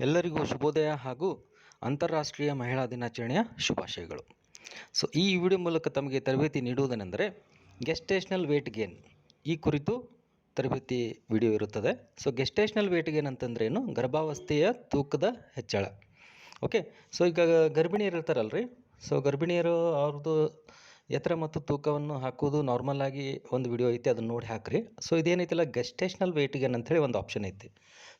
ಎಲ್ಲರಿಗೂ ಶುಭೋದಯ ಹಾಗೂ ಅಂತಾರಾಷ್ಟ್ರೀಯ ಮಹಿಳಾ ದಿನಾಚರಣೆಯ ಶುಭಾಶಯಗಳು. ಸೊ ಈ ವಿಡಿಯೋ ಮೂಲಕ ತಮಗೆ ತರಬೇತಿ ನೀಡುವುದೇನೆಂದರೆ ಗೆಸ್ಟೇಷನಲ್ ವೇಟ್ ಗೇನ್ ಈ ಕುರಿತು ತರಬೇತಿ ವಿಡಿಯೋ ಇರುತ್ತದೆ. ಸೊ ಗೆಸ್ಟೇಷನಲ್ ವೇಟ್ ಗೇನ್ ಅಂತಂದ್ರೇನು ಗರ್ಭಾವಸ್ಥೆಯ ತೂಕದ ಹೆಚ್ಚಳ. ಓಕೆ ಸೊ ಈಗ ಗರ್ಭಿಣಿಯರು ಇರ್ತಾರಲ್ರಿ ಸೊ ಗರ್ಭಿಣಿಯರು ಅವ್ರದ್ದು ಎತ್ತರ ಮತ್ತು ತೂಕವನ್ನು ಹಾಕೋದು ನಾರ್ಮಲ್ ಆಗಿ ಒಂದು ವಿಡಿಯೋ ಐತಿ, ಅದನ್ನು ನೋಡಿ ಹಾಕ್ರಿ. ಸೊ ಇದೇನೈತಿಲ್ಲ ಗೆಸ್ಟೇಷನಲ್ ಗೇನ್ ಅಂಥೇಳಿ ಒಂದು ಆಪ್ಷನ್ ಐತಿ.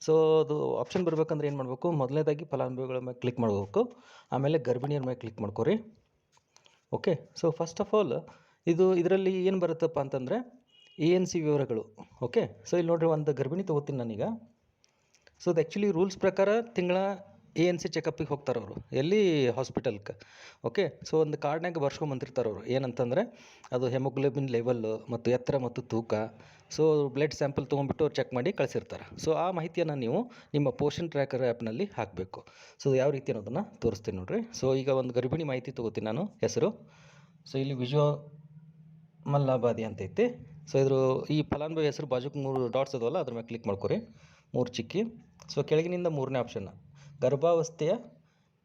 ಸೊ ಅದು ಆಪ್ಷನ್ ಬರ್ಬೇಕಂದ್ರೆ ಏನು ಮಾಡಬೇಕು? ಮೊದಲನೇದಾಗಿ ಫಲಾನುಭವಿಗಳ ಮೇಲೆ ಕ್ಲಿಕ್ ಮಾಡಬೇಕು. ಆಮೇಲೆ ಗರ್ಭಿಣಿಯರ ಮೇಲೆ ಕ್ಲಿಕ್ ಮಾಡ್ಕೊರಿ. Okay so first of all ಇದು ಇದರಲ್ಲಿ ಏನು ಬರುತ್ತಪ್ಪ ಅಂತಂದರೆ ಎ ಎನ್ ಸಿ ವಿವರಗಳು. ಓಕೆ ಸೊ ಇಲ್ಲಿ ನೋಡಿರಿ, ಒಂದು ಗರ್ಭಿಣಿ ತೊಗೋತೀನಿ ನಾನೀಗ. ಸೊ ಅದು ಆ್ಯಕ್ಚುಲಿ ರೂಲ್ಸ್ ಪ್ರಕಾರ ತಿಂಗಳ ಎ ಎನ್ ಸಿ ಚೆಕಪ್ಪಿಗೆ ಹೋಗ್ತಾರೆ ಅವರು. ಎಲ್ಲಿ? ಹಾಸ್ಪಿಟಲ್ಗೆ ಓಕೆ ಸೊ ಒಂದು ಕಾರ್ಡ್ನಾಗ ಬರ್ಸ್ಕೊಂಬಂದಿರ್ತಾರೆ ಅವರು. ಏನಂತಂದರೆ, ಅದು ಹೆಮೋಗ್ಲೋಬಿನ್ ಲೆವೆಲ್ಲು ಮತ್ತು ಎತ್ತರ ಮತ್ತು ತೂಕ. ಸೊ ಬ್ಲಡ್ ಸ್ಯಾಂಪಲ್ ತೊಗೊಂಬಿಟ್ಟು ಅವ್ರು ಚೆಕ್ ಮಾಡಿ ಕಳಿಸಿರ್ತಾರೆ. ಸೊ ಆ ಮಾಹಿತಿಯನ್ನು ನೀವು ನಿಮ್ಮ ಪೋಷನ್ ಟ್ರ್ಯಾಕರ್ ಆ್ಯಪ್ನಲ್ಲಿ ಹಾಕಬೇಕು. ಸೊ ಯಾವ ರೀತಿ ಅನ್ನೋದನ್ನು ತೋರಿಸ್ತೀನಿ ನೋಡಿರಿ. ಸೊ ಈಗ ಒಂದು ಗರ್ಭಿಣಿ ಮಾಹಿತಿ ತೊಗೋತೀನಿ ನಾನು. ಹೆಸರು? ಸೊ ಇಲ್ಲಿ ವಿಜಯ ಮಲ್ಲಾಬಾದಿ ಅಂತ ಐತಿ. ಸೊ ಇದ್ರ ಈ ಫಲಾನುಭವಿ ಹೆಸರು ಬಾಜುಕ್ ಮೂರು ಡಾಟ್ಸ್ ಅದವಲ್ಲ, ಅದ್ರ ಮೇಲೆ ಕ್ಲಿಕ್ ಮಾಡ್ಕೊರಿ. ಮೂರು ಚಿಕ್ಕಿ. ಸೊ ಕೆಳಗಿನಿಂದ ಮೂರನೇ ಆಪ್ಷನ್ ಗರ್ಭಾವಸ್ಥೆಯ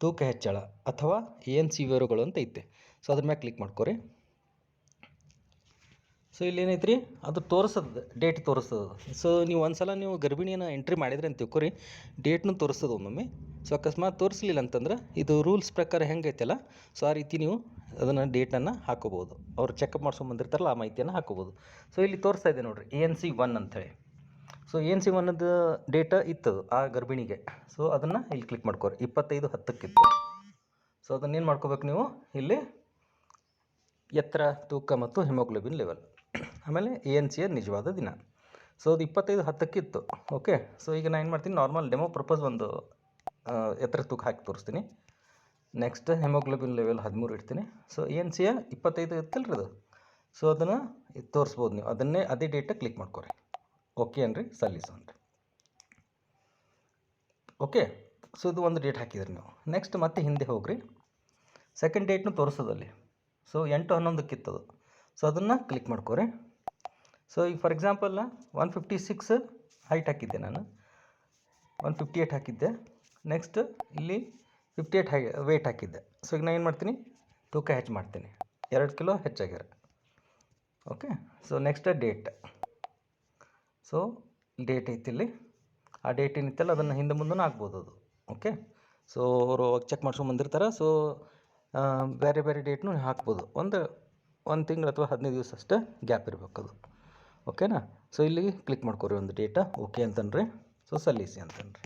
ತೂಕ ಹೆಚ್ಚಳ ಅಥವಾ ಎನ್ ಸಿ ವಿವರಗಳು ಅಂತ ಐತೆ. ಸೊ ಅದ್ರ ಮ್ಯಾಲೆ ಕ್ಲಿಕ್ ಮಾಡ್ಕೊರಿ. ಸೊ ಇಲ್ಲಿ ಏನೈತ್ರಿ? ಅದು ತೋರಿಸ್ತದ ಡೇಟ್ ತೋರಿಸ್ತದ ಸೊ ನೀವು ಒಂದು ಸಲ ನೀವು ಗರ್ಭಿಣಿಯನ್ನು ಎಂಟ್ರಿ ಮಾಡಿದ್ರೆ ಅಂತ ತಿಳ್ಕೊರಿ. ಡೇಟ್ನು ತೋರಿಸ್ತದ ಒಮ್ಮೊಮ್ಮೆ. ಸೊ ಅಕಸ್ಮಾತ್ ತೋರಿಸ್ಲಿಲ್ಲ ಅಂತಂದ್ರೆ ಇದು ರೂಲ್ಸ್ ಪ್ರಕಾರ ಹೆಂಗೈತಲ್ಲ ಸೊ ಆ ರೀತಿ ನೀವು ಅದನ್ನು ಡೇಟನ್ನು ಹಾಕೋಬೋದು. ಅವ್ರು ಚೆಕಪ್ ಮಾಡ್ಸ್ಕೊಂಡ್ ಬಂದಿರ್ತಾರಲ್ಲ, ಆ ಮಾಹಿತಿಯನ್ನು ಹಾಕೋಬೋದು. ಸೊ ಇಲ್ಲಿ ತೋರಿಸ್ತಾ ಇದೆ ನೋಡಿರಿ, ಎ ಎನ್ ಸಿ ಒನ್ ಅಂಥೇಳಿ ಸೊ ಎನ್ ಸಿ ಒನ್ನದು ಡೇಟ ಇತ್ತದು ಆ ಗರ್ಭಿಣಿಗೆ. ಸೊ ಅದನ್ನು ಇಲ್ಲಿ ಕ್ಲಿಕ್ ಮಾಡ್ಕೋರಿ. ಇಪ್ಪತ್ತೈದು ಹತ್ತಕ್ಕಿತ್ತು. ಸೊ ಅದನ್ನೇನು ಮಾಡ್ಕೋಬೇಕು ನೀವು? ಇಲ್ಲಿ ಎತ್ತರ, ತೂಕ ಮತ್ತು ಹಿಮೋಗ್ಲೋಬಿನ್ ಲೆವೆಲ್ ಆಮೇಲೆ ಎ ಎನ್ ಸಿಯ ನಿಜವಾದ ದಿನ. ಸೊ ಅದು ಇಪ್ಪತ್ತೈದು ಹತ್ತಕ್ಕಿತ್ತು. ಓಕೆ ಸೊ ಈಗ ನಾನು ಏನು ಮಾಡ್ತೀನಿ? ನಾರ್ಮಲ್ ಡೆಮೋ ಪರ್ಪಸ್ ಒಂದು ಎತ್ತರ, ತೂಕ ಹಾಕಿ ತೋರಿಸ್ತೀನಿ. ನೆಕ್ಸ್ಟ್ ಹೆಮೋಗ್ಲೋಬಿನ್ ಲೆವೆಲ್ ಹದಿಮೂರು ಇಡ್ತೀನಿ. ಸೊ ಎ ಎನ್ ಸಿಯ ಇಪ್ಪತ್ತೈದು ಇತ್ತಲ್ರಿ ಅದು? ಸೊ ಅದನ್ನು ತೋರಿಸ್ಬೋದು ನೀವು. ಅದನ್ನೇ ಅದೇ ಡೇಟ ಕ್ಲಿಕ್ ಮಾಡ್ಕೊರಿ. ಓಕೆ ಅನ್ರಿ ಸಲ್ಲಿಸೋಣ ಓಕೆ ಸೊ ಇದು ಒಂದು ಡೇಟ್ ಹಾಕಿದ್ರಿ ನೀವು. ನೆಕ್ಸ್ಟ್ ಮತ್ತೆ ಹಿಂದೆ ಹೋಗ್ರಿ. ಸೆಕೆಂಡ್ ಡೇಟ್ನು ತೋರಿಸೋದಲ್ಲಿ ಸೊ ಎಂಟು ಹನ್ನೊಂದಕ್ಕಿತ್ತದು ಸೊ ಅದನ್ನು ಕ್ಲಿಕ್ ಮಾಡ್ಕೋರಿ. ಸೊ ಈಗ for example one fifty six height ಹಾಕಿದ್ದೆ ನಾನು. ಒನ್ ಫಿಫ್ಟಿ ಏಯ್ಟ್ ಹಾಕಿದ್ದೆ. ನೆಕ್ಸ್ಟ್ ಇಲ್ಲಿ ಫಿಫ್ಟಿ ಏಯ್ಟ್ ಹಾಗೆ ವೆಯ್ಟ್ ಹಾಕಿದ್ದೆ. ಸೊ ಈಗ ನಾನು ಏನು ಮಾಡ್ತೀನಿ? ತೂಕ ಹೆಚ್ಚು ಮಾಡ್ತೀನಿ. ಎರಡು kilo ಹೆಚ್ಚಾಗ್ಯಾರ. Okay so next date so date ಐತಿ ಇಲ್ಲಿ ಆ ಡೇಟ್ ಏನಿತ್ತಲ್ಲ, ಅದನ್ನು ಹಿಂದೆ ಮುಂದೂ ಆಗ್ಬೋದು ಅದು. ಓಕೆ ಸೊ ಅವರು ಚೆಕ್ ಮಾಡ್ಸ್ಕೊಂಬಂದಿರ್ತಾರೆ ಸೊ ಬೇರೆ ಬೇರೆ ಡೇಟ್ನು ಹಾಕ್ಬೋದು. ಒಂದು ಒಂದು ತಿಂಗಳು ಅಥವಾ ಹದಿನೈದು ದಿವಸ ಅಷ್ಟೇ ಗ್ಯಾಪ್ ಇರಬೇಕು ಅದು. ಓಕೆನಾ ಸೊ ಇಲ್ಲಿ ಕ್ಲಿಕ್ ಮಾಡ್ಕೊರಿ ಒಂದು ಡೇಟ ಓಕೆ ಅಂತನ್ರಿ ಸೊ ಸಲ್ಲಿಸಿ ಅಂತನ್ರಿ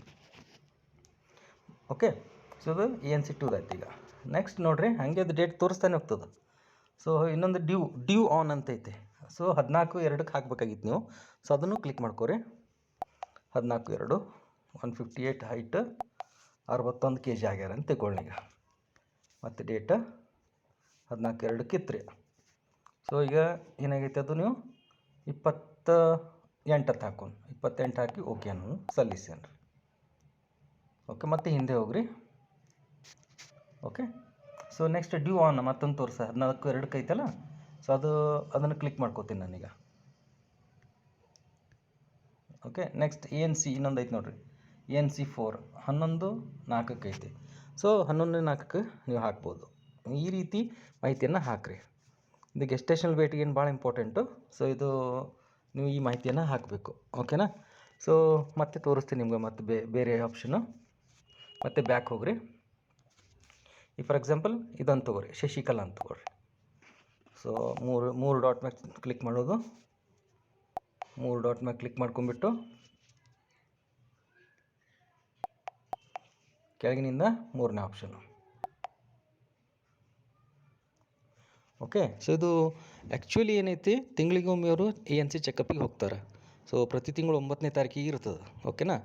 ಓಕೆ ಸೊ ಅದು ಎ ಎನ್ ಸಿ ಟೂದಾಯ್ತು ಈಗ. ನೆಕ್ಸ್ಟ್ ನೋಡಿರಿ, ಹಾಗೆ ಅದು ಡೇಟ್ ತೋರಿಸ್ತಾನೆ ಹೋಗ್ತದೆ. ಸೊ ಇನ್ನೊಂದು ಡ್ಯೂ ಡ್ಯೂ ಆನ್ ಅಂತ ಐತೆ ಸೊ ಹದಿನಾಲ್ಕು ಎರಡಕ್ಕೆ ಹಾಕಬೇಕಾಗಿತ್ತು ನೀವು. ಸೊ ಅದನ್ನು ಕ್ಲಿಕ್ ಮಾಡ್ಕೋರಿ. ಹದಿನಾಲ್ಕು ಎರಡು ಒನ್ ಫಿಫ್ಟಿ ಏಯ್ಟ್ ಹೈಟ್ ಅರವತ್ತೊಂದು ಕೆ ಜಿ ಆಗ್ಯಾರ ಅಂತ ತಗೊಳ್ಳಿ ಈಗ. ಮತ್ತು ಡೇಟ ಹದಿನಾಲ್ಕು ಎರಡಕ್ಕೆ ಇತ್ತು ರೀ ಸೊ ಈಗ ಏನಾಗೈತೆ ಅದು ನೀವು? ಇಪ್ಪತ್ತ ಎಂಟತ್ತು ಹಾಕೊಂಡು ಇಪ್ಪತ್ತೆಂಟು ಹಾಕಿ ಓಕೆ ಅನ್ನೋದು ಸಲ್ಲಿಸಿ ಅನ್ರಿ. ಓಕೆ ಮತ್ತೆ ಹಿಂದೆ ಹೋಗ್ರಿ. Okay so next due on ಮತ್ತೊಂದು ತೋರಿಸ. ಹದಿನಾಲ್ಕು ಎರಡಕ್ಕೆ ಐತಲ್ಲ? ಸೊ ಅದು, ಅದನ್ನು ಕ್ಲಿಕ್ ಮಾಡ್ಕೋತೀನಿ ನಾನೀಗ. Okay next A N C ಇನ್ನೊಂದು ಐತೆ ನೋಡಿರಿ. ಎ ಎನ್ ಸಿ ಫೋರ್ ಹನ್ನೊಂದು, ನಾಲ್ಕಕ್ಕೆ ಐತಿ. ಸೊ ಹನ್ನೊಂದು, ನಾಲ್ಕಕ್ಕೆ ನೀವು ಹಾಕ್ಬೋದು. ಈ ರೀತಿ ಮಾಹಿತಿಯನ್ನು ಹಾಕ್ರಿ. ಇದು ಗೆಸ್ಟೇಷನಲ್ ವೇಟಿಗೆ ಏನು ಭಾಳ ಇಂಪಾರ್ಟೆಂಟು ಸೊ ಇದು ನೀವು ಈ ಮಾಹಿತಿಯನ್ನು ಹಾಕಬೇಕು. ಓಕೆನಾ ಸೊ ಮತ್ತೆ ತೋರಿಸ್ತೀನಿ ನಿಮ್ಗೆ ಮತ್ತೆ ಬೇರೆ ಆಪ್ಷನು ಮತ್ತೆ ಬ್ಯಾಕ್ ಹೋಗ್ರಿ. ಈ ಫಾರ್ ಎಕ್ಸಾಂಪಲ್ ಇದನ್ನು ತೊಗೊರಿ, ಶಶಿಕಲಾ ಅಂತ ತೊಗೊಳ್ರಿ ಸೊ ಮೂರು ಮೂರು ಡಾಟ್ ಮೇಲೆ ಕ್ಲಿಕ್ ಮಾಡೋದು. ಮೂರು ಡಾಟ್ ಮೇಲೆ ಕ್ಲಿಕ್ ಮಾಡ್ಕೊಂಬಿಟ್ಟು ಕೆಳಗಿನಿಂದ ಮೂರನೇ ಆಪ್ಷನು ಓಕೆ ಸೊ ಇದು ಆ್ಯಕ್ಚುಲಿ ಏನೈತಿ? ತಿಂಗಳಿಗೊಮ್ಮೆ ಅವರು ಎ ಎನ್ ಸಿ ಚೆಕಪ್ಪಿಗೆ ಹೋಗ್ತಾರೆ. ಸೊ ಪ್ರತಿ ತಿಂಗಳು ಒಂಬತ್ತನೇ ತಾರೀಕಿಗೆ ಇರ್ತದೆ. ಓಕೆನಾ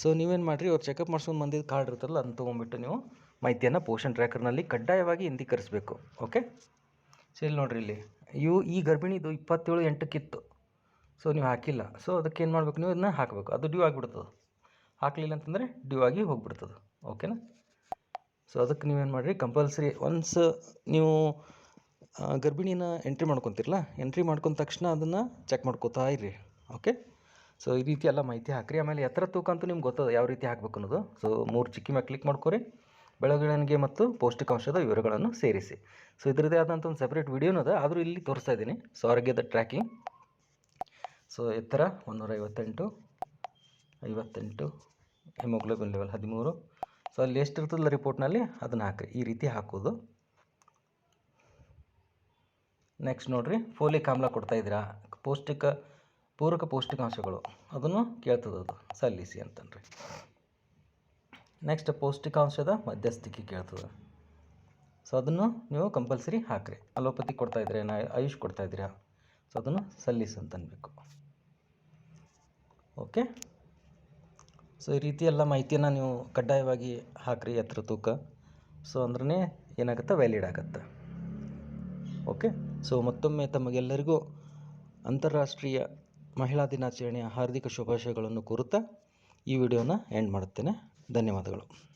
ಸೊ ನೀವೇನು ಮಾಡಿರಿ? ಅವ್ರು ಚೆಕಪ್ ಮಾಡ್ಸ್ಕೊಂಡು ಬಂದಿದ್ದು ಕಾರ್ಡ್ ಇರ್ತಲ್ಲ ಅದನ್ನು ತೊಗೊಂಬಿಟ್ಟು ನೀವು ಮಾಹಿತಿಯನ್ನು ಪೋಷನ್ ಟ್ರ್ಯಾಕರ್ನಲ್ಲಿ ಕಡ್ಡಾಯವಾಗಿ ಹಿಂದೀಕರಿಸಬೇಕು ಓಕೆ ಸೊ ಇಲ್ಲಿ ನೋಡಿರಿ ಇಲ್ಲಿ. ಇವು ಈ ಗರ್ಭಿಣಿದು ಇಪ್ಪತ್ತೇಳು ಎಂಟಕ್ಕಿತ್ತು ಸೊ ನೀವು ಹಾಕಿಲ್ಲ. ಸೊ ಅದಕ್ಕೆ ಏನು ಮಾಡ್ಬೇಕು? ನೀವು ಅದನ್ನ ಹಾಕಬೇಕು. ಅದು ಡ್ಯೂ ಆಗಿಬಿಡ್ತದೆ. ಹಾಕಲಿಲ್ಲ ಅಂತಂದರೆ ಡ್ಯೂ ಆಗಿ ಹೋಗಿಬಿಡ್ತದೆ. ಓಕೆನಾ ಸೊ ಅದಕ್ಕೆ ನೀವೇನು ಮಾಡಿರಿ? ಕಂಪಲ್ಸರಿ ಒನ್ಸ್ ನೀವು ಗರ್ಭಿಣಿನ ಎಂಟ್ರಿ ಮಾಡ್ಕೊತಿರಲ್ಲ ಎಂಟ್ರಿ ಮಾಡ್ಕೊಂಡ ತಕ್ಷಣ ಅದನ್ನು ಚೆಕ್ ಮಾಡ್ಕೋತಾ ಇರಿ ಓಕೆ ಸೊ ಈ ರೀತಿ ಎಲ್ಲ ಮಾಹಿತಿ ಹಾಕ್ರಿ. ಆಮೇಲೆ ಎತ್ತರ ತೂಕ ಅಂತೂ ನಿಮ್ಗೆ ಗೊತ್ತದ ಯಾವ ರೀತಿ ಹಾಕ್ಬೇಕು ಅನ್ನೋದು. ಸೊ ಮೂರು ಚಿಕ್ಕಿ ಮೇಲೆ ಕ್ಲಿಕ್ ಮಾಡ್ಕೊರಿ. ಬೆಳವಣಿಗೆ ಮತ್ತು ಪೌಷ್ಟಿಕಾಂಶದ ವಿವರಗಳನ್ನು ಸೇರಿಸಿ. ಸೊ ಇದರದೇ ಆದಂಥ ಒಂದು ಸೆಪರೇಟ್ ವಿಡಿಯೋನೂ ಅದ ಆದರೂ ಇಲ್ಲಿ ತೋರಿಸ್ತಾ ಇದ್ದೀನಿ. ಸೊ ಆರೋಗ್ಯದ ಟ್ರ್ಯಾಕಿಂಗ್ ಸೊ ಎತ್ತರ ಒಂದೂರ ಐವತ್ತೆಂಟು ಐವತ್ತೆಂಟು ಹಿಮೋಗ್ಲೋಬಿನ್ ಲೆವೆಲ್ ಹದಿಮೂರು. ಸೊ ಅಲ್ಲಿ ಎಷ್ಟು ಇರ್ತದಲ್ಲ ರಿಪೋರ್ಟ್ನಲ್ಲಿ ಅದನ್ನು ಹಾಕಿ ಈ ರೀತಿ ಹಾಕೋದು ನೆಕ್ಸ್ಟ್ ನೋಡಿರಿ. ಫೋಲಿಕ್ ಆಮ್ಲ ಕೊಡ್ತಾ ಇದ್ದೀರಾ? ಪೌಷ್ಟಿಕ, ಪೂರಕ ಪೌಷ್ಟಿಕಾಂಶಗಳು. ಅದನ್ನು ಕೇಳ್ತದದು. ಸಲ್ಲಿಸಿ ಅಂತನ್ರಿ. ನೆಕ್ಸ್ಟ್ ಪೌಷ್ಟಿಕಾಂಶದ ಮಧ್ಯಸ್ಥಿಕೆ ಕೇಳ್ತದೆ. ಸೊ ಅದನ್ನು ನೀವು ಕಂಪಲ್ಸರಿ ಹಾಕ್ರಿ. ಅಲೋಪತಿ ಕೊಡ್ತಾ ಇದ್ರೆ ಆಯುಷ್ ಕೊಡ್ತಾ ಇದ್ದೀರಾ? ಸೊ ಅದನ್ನು ಸಲ್ಲಿಸು ಅಂತ ಅನ್ಬೇಕು. ಓಕೆ ಸೊ ಈ ರೀತಿ ಎಲ್ಲ ಮಾಹಿತಿಯನ್ನು ನೀವು ಕಡ್ಡಾಯವಾಗಿ ಹಾಕ್ರಿ ಎತ್ತರ ತೂಕ. ಸೊ ಅಂದ್ರೆ ಏನಾಗುತ್ತೆ? ವ್ಯಾಲಿಡ್ ಆಗುತ್ತೆ. ಓಕೆ ಸೊ ಮತ್ತೊಮ್ಮೆ ತಮಗೆಲ್ಲರಿಗೂ ಅಂತಾರಾಷ್ಟ್ರೀಯ ಮಹಿಳಾ ದಿನಾಚರಣೆಯ ಹಾರ್ದಿಕ ಶುಭಾಶಯಗಳನ್ನು ಕೋರುತ್ತಾ ಈ ವಿಡಿಯೋನ ಎಂಡ್ ಮಾಡುತ್ತೇನೆ. ಧನ್ಯವಾದಗಳು.